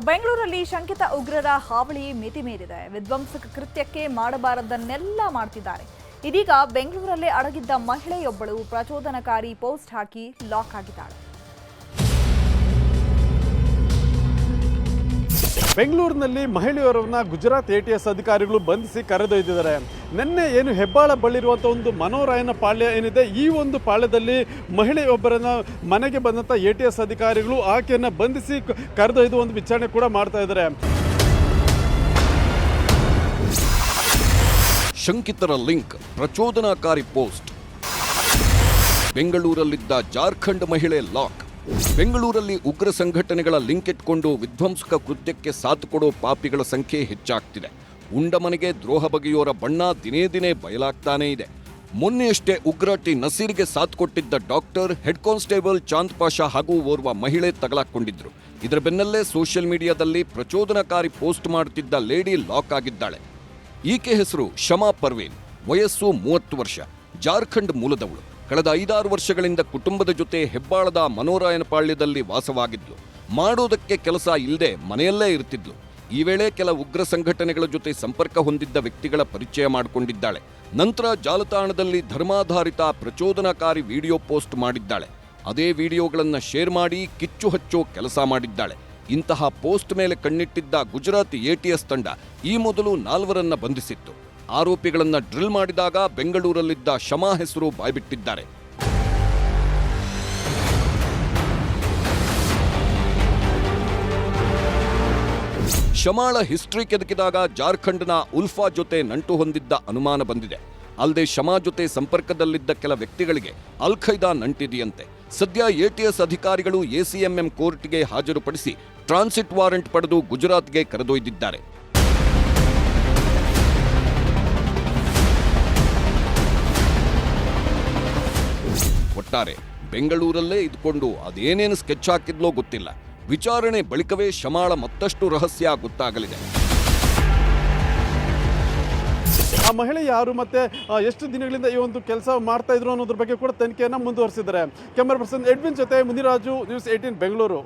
ಬೆಂಗಳೂರಲ್ಲಿ ಶಂಕಿತ ಉಗ್ರರ ಹಾವಳಿ ಮಿತಿ ಮೀರಿದೆ. ವಿಧ್ವಂಸಕ ಕೃತ್ಯಕ್ಕೆ ಮಾಡಬಾರದನ್ನೆಲ್ಲ ಮಾಡ್ತಿದ್ದಾರೆ. ಇದೀಗ ಬೆಂಗಳೂರಲ್ಲೇ ಅಡಗಿದ್ದ ಮಹಿಳೆಯೊಬ್ಬಳು ಪ್ರಚೋದನಕಾರಿ ಪೋಸ್ಟ್ ಹಾಕಿ ಲಾಕ್ ಆಗಿದ್ದಾಳೆ. ಬೆಂಗಳೂರಿನಲ್ಲಿ ಮಹಿಳೆಯರನ್ನ ಗುಜರಾತ್ ಎ ಟಿ ಎಸ್ ಅಧಿಕಾರಿಗಳು ಬಂಧಿಸಿ ಕರೆದೊಯ್ದಿದ್ದಾರೆ. ನಿನ್ನೆ ಏನು ಹೆಬ್ಬಾಳ ಬಳ್ಳಿರುವಂಥ ಒಂದು ಮನೋರಾಯನ ಪಾಳ್ಯ ಏನಿದೆ, ಈ ಒಂದು ಪಾಳ್ಯದಲ್ಲಿ ಮಹಿಳೆಯೊಬ್ಬರನ್ನ ಮನೆಗೆ ಬಂದಂಥ ಎ ಟಿ ಎಸ್ ಅಧಿಕಾರಿಗಳು ಆಕೆಯನ್ನು ಬಂಧಿಸಿ ಕರೆದೊಯ್ದು ಒಂದು ವಿಚಾರಣೆ ಕೂಡ ಮಾಡ್ತಾ ಇದ್ದಾರೆ. ಶಂಕಿತರ ಲಿಂಕ್, ಪ್ರಚೋದನಾಕಾರಿ ಪೋಸ್ಟ್. ಬೆಂಗಳೂರಲ್ಲಿದ್ದ ಜಾರ್ಖಂಡ್ ಮಹಿಳೆ ಲಾಕ್. ಬೆಂಗಳೂರಲ್ಲಿ ಉಗ್ರ ಸಂಘಟನೆಗಳ ಲಿಂಕ್ ಇಟ್ಕೊಂಡು ವಿಧ್ವಂಸಕ ಕೃತ್ಯಕ್ಕೆ ಸಾಥ್ ಕೊಡೋ ಪಾಪಿಗಳ ಸಂಖ್ಯೆ ಹೆಚ್ಚಾಗ್ತಿದೆ. ಉಂಡಮನೆಗೆ ದ್ರೋಹ ಬಗೆಯೋರ ಬಣ್ಣ ದಿನೇ ದಿನೇ ಬಯಲಾಗ್ತಾನೇ ಇದೆ. ಮೊನ್ನೆಯಷ್ಟೇ ಉಗ್ರ ಟಿ ನಸೀರ್ಗೆ ಸಾಥ್ ಕೊಟ್ಟಿದ್ದ doctor, head constable Chand Pasha ಹಾಗೂ ಓರ್ವ ಮಹಿಳೆ ತಗಲಾಕೊಂಡಿದ್ರು. ಇದರ ಬೆನ್ನಲ್ಲೇ ಸೋಷಿಯಲ್ ಮೀಡಿಯಾದಲ್ಲಿ ಪ್ರಚೋದನಕಾರಿ ಪೋಸ್ಟ್ ಮಾಡುತ್ತಿದ್ದ ಲೇಡಿ ಲಾಕ್ ಆಗಿದ್ದಾಳೆ. ಈಕೆ ಹೆಸರು ಶಮಾ ಪರ್ವೀನ್, ವಯಸ್ಸು ಮೂವತ್ತು ವರ್ಷ, ಜಾರ್ಖಂಡ್ ಮೂಲದವಳು. ಕಳೆದ ಐದಾರು ವರ್ಷಗಳಿಂದ ಕುಟುಂಬದ ಜೊತೆ ಹೆಬ್ಬಾಳದ ಮನೋರಾಯನಪಾಳ್ಯದಲ್ಲಿ ವಾಸವಾಗಿದ್ಲು ಮಾಡೋದಕ್ಕೆ ಕೆಲಸ ಇಲ್ಲದೆ ಮನೆಯಲ್ಲೇ ಇರ್ತಿದ್ಲು. ಈ ವೇಳೆ ಕೆಲ ಉಗ್ರ ಸಂಘಟನೆಗಳ ಜೊತೆ ಸಂಪರ್ಕ ಹೊಂದಿದ್ದ ವ್ಯಕ್ತಿಗಳ ಪರಿಚಯ ಮಾಡಿಕೊಂಡಿದ್ದಾಳೆ. ನಂತರ ಜಾಲತಾಣದಲ್ಲಿ ಧರ್ಮಾಧಾರಿತ ಪ್ರಚೋದನಕಾರಿ ವಿಡಿಯೋ ಪೋಸ್ಟ್ ಮಾಡಿದ್ದಾಳೆ. ಅದೇ ವಿಡಿಯೋಗಳನ್ನು ಶೇರ್ ಮಾಡಿ ಕಿಚ್ಚು ಹಚ್ಚೋ ಕೆಲಸ ಮಾಡಿದ್ದಾಳೆ. ಇಂತಹ ಪೋಸ್ಟ್ ಮೇಲೆ ಕಣ್ಣಿಟ್ಟಿದ್ದ ಗುಜರಾತ್ ಎಟಿಎಸ್ ತಂಡ ಈ ಮೊದಲು ನಾಲ್ವರನ್ನ ಬಂಧಿಸಿತ್ತು. ಆರೋಪಿಗಳನ್ನ ಡ್ರಿಲ್ ಮಾಡಿದಾಗ ಬೆಂಗಳೂರಲ್ಲಿದ್ದ ಶಮಾ ಹೆಸರು ಬಾಯ್ಬಿಟ್ಟಿದ್ದಾರೆ. ಶಮಾಳ ಹಿಸ್ಟ್ರಿ ಕೆದಕಿದಾಗ ಜಾರ್ಖಂಡ್ನ ಉಲ್ಫಾ ಜೊತೆ ನಂಟು ಹೊಂದಿದ್ದ ಅನುಮಾನ ಬಂದಿದೆ. ಅಲ್ಲದೆ ಶಮಾ ಜೊತೆ ಸಂಪರ್ಕದಲ್ಲಿದ್ದ ಕೆಲ ವ್ಯಕ್ತಿಗಳಿಗೆ ಅಲ್ ಖೈದಾ ನಂಟಿದೆಯಂತೆ. ಸದ್ಯ ಎಟಿಎಸ್ ಅಧಿಕಾರಿಗಳು ಎಸಿಎಂಎಂ ಕೋರ್ಟ್ಗೆ ಹಾಜರುಪಡಿಸಿ ಟ್ರಾನ್ಸಿಟ್ ವಾರೆಂಟ್ ಪಡೆದು ಗುಜರಾತ್ಗೆ ಕರೆದೊಯ್ದಿದ್ದಾರೆ. ಒಟ್ಟಾರೆ ಬೆಂಗಳೂರಲ್ಲೇ ಇದ್ಕೊಂಡು ಅದೇನೇನು ಸ್ಕೆಚ್ ಹಾಕಿದ್ಲೋ ಗೊತ್ತಿಲ್ಲ. ವಿಚಾರಣೆ ಬಳಿಕವೇ ಶಮಾಳ ಮತ್ತಷ್ಟು ರಹಸ್ಯ ಗೊತ್ತಾಗಲಿದೆ. ಆ ಮಹಿಳೆ ಯಾರು ಮತ್ತೆ ಎಷ್ಟು ದಿನಗಳಿಂದ ಈ ಒಂದು ಕೆಲಸ ಮಾಡ್ತಾ ಇದ್ರು ಅನ್ನೋದ್ರ ಬಗ್ಗೆ ಕೂಡ ತನಿಖೆಯನ್ನು ಮುಂದುವರಿಸಿದ್ದಾರೆ. ಕ್ಯಾಮರಾ ಪರ್ಸನ್ ಎಡ್ವಿನ್ ಜೊತೆ ಮುನಿರಾಜು, ನ್ಯೂಸ್ ಏಯ್ಟೀನ್ ಬೆಂಗಳೂರು.